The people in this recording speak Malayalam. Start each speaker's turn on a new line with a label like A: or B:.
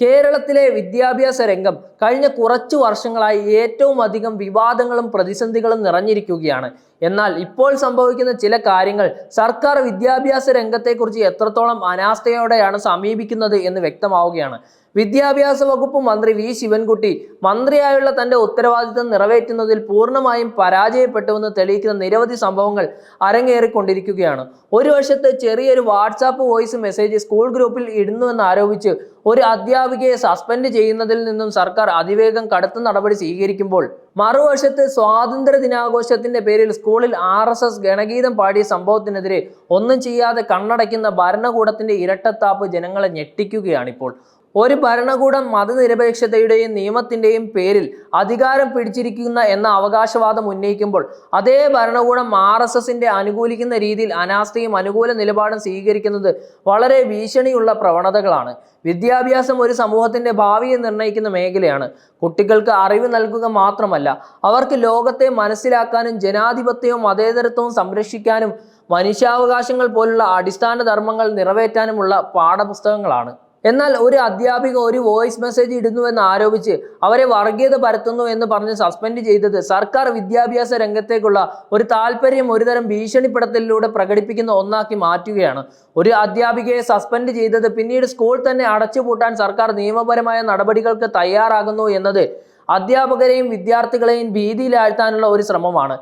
A: കേരളത്തിലെ വിദ്യാഭ്യാസ രംഗം കഴിഞ്ഞ കുറച്ചു വർഷങ്ങളായി ഏറ്റവും അധികം വിവാദങ്ങളും പ്രതിസന്ധികളും നിറഞ്ഞിരിക്കുകയാണ്. എന്നാൽ ഇപ്പോൾ സംഭവിക്കുന്ന ചില കാര്യങ്ങൾ സർക്കാർ വിദ്യാഭ്യാസ രംഗത്തെക്കുറിച്ച് എത്രത്തോളം അനാസ്ഥയോടെയാണ് സമീപിക്കുന്നത് എന്ന് വ്യക്തമാവുകയാണ്. വിദ്യാഭ്യാസ വകുപ്പ് മന്ത്രി വി ശിവൻകുട്ടി മന്ത്രിയായുള്ള തന്റെ ഉത്തരവാദിത്തം നിറവേറ്റുന്നതിൽ പൂർണമായും പരാജയപ്പെട്ടുവെന്ന് തെളിയിക്കുന്ന നിരവധി സംഭവങ്ങൾ അരങ്ങേറിക്കൊണ്ടിരിക്കുകയാണ്. ഒരു വശത്ത് ചെറിയൊരു വാട്സാപ്പ് വോയിസ് മെസ്സേജ് സ്കൂൾ ഗ്രൂപ്പിൽ ഇടുന്നുവെന്ന് ആരോപിച്ച് ഒരു അധ്യാപികയെ സസ്പെൻഡ് ചെയ്യുന്നതിൽ നിന്നും സർക്കാർ അതിവേഗം കടുത്ത നടപടി സ്വീകരിക്കുമ്പോൾ മറുവശത്ത് സ്വാതന്ത്ര്യ ദിനാഘോഷത്തിന്റെ പേരിൽ സ്കൂളിൽ ആർ എസ് എസ് ഗണഗീതം പാടിയ സംഭവത്തിനെതിരെ ഒന്നും ചെയ്യാതെ കണ്ണടയ്ക്കുന്ന ഭരണകൂടത്തിന്റെ ഇരട്ടത്താപ്പ് ജനങ്ങളെ ഞെട്ടിക്കുകയാണിപ്പോൾ. ഒരു ഭരണകൂടം മതനിരപേക്ഷതയുടെയും നിയമത്തിന്റെയും പേരിൽ അധികാരം പിടിച്ചിരിക്കുന്ന എന്ന അവകാശവാദം ഉന്നയിക്കുമ്പോൾ അതേ ഭരണകൂടം ആർ എസ് എസിന്റെ അനുകൂലിക്കുന്ന രീതിയിൽ അനാസ്ഥയും അനുകൂല നിലപാടും സ്വീകരിക്കുന്നത് വളരെ ഭീഷണിയുള്ള പ്രവണതകളാണ്. വിദ്യാഭ്യാസം ഒരു സമൂഹത്തിന്റെ ഭാവിയെ നിർണയിക്കുന്ന മേഖലയാണ്. കുട്ടികൾക്ക് അറിവ് നൽകുക മാത്രമല്ല അവർക്ക് ലോകത്തെ മനസ്സിലാക്കാനും ജനാധിപത്യവും മതേതരത്വവും സംരക്ഷിക്കാനും മനുഷ്യാവകാശങ്ങൾ പോലുള്ള അടിസ്ഥാന ധർമ്മങ്ങൾ നിറവേറ്റാനുമുള്ള പാഠപുസ്തകങ്ങളാണ്. എന്നാൽ ഒരു അധ്യാപിക ഒരു വോയിസ് മെസ്സേജ് ഇടുന്നുവെന്ന് ആരോപിച്ച് അവരെ വർഗീയത പരത്തുന്നു എന്ന് പറഞ്ഞ് സസ്പെൻഡ് ചെയ്തത് സർക്കാർ വിദ്യാഭ്യാസ രംഗത്തേക്കുള്ള ഒരു താല്പര്യം ഒരുതരം ഭീഷണിപ്പെടുത്തലിലൂടെ പ്രകടിപ്പിക്കുന്ന ഒന്നാക്കി മാറ്റുകയാണ്. ഒരു അധ്യാപികയെ സസ്പെൻഡ് ചെയ്തത് പിന്നീട് സ്കൂൾ തന്നെ അടച്ചുപൂട്ടാൻ സർക്കാർ നിയമപരമായ നടപടികൾക്ക് തയ്യാറാകുന്നു എന്നത് അധ്യാപകരെയും വിദ്യാർത്ഥികളെയും ഭീതിയിലാഴ്ത്താനുള്ള ഒരു ശ്രമമാണ്.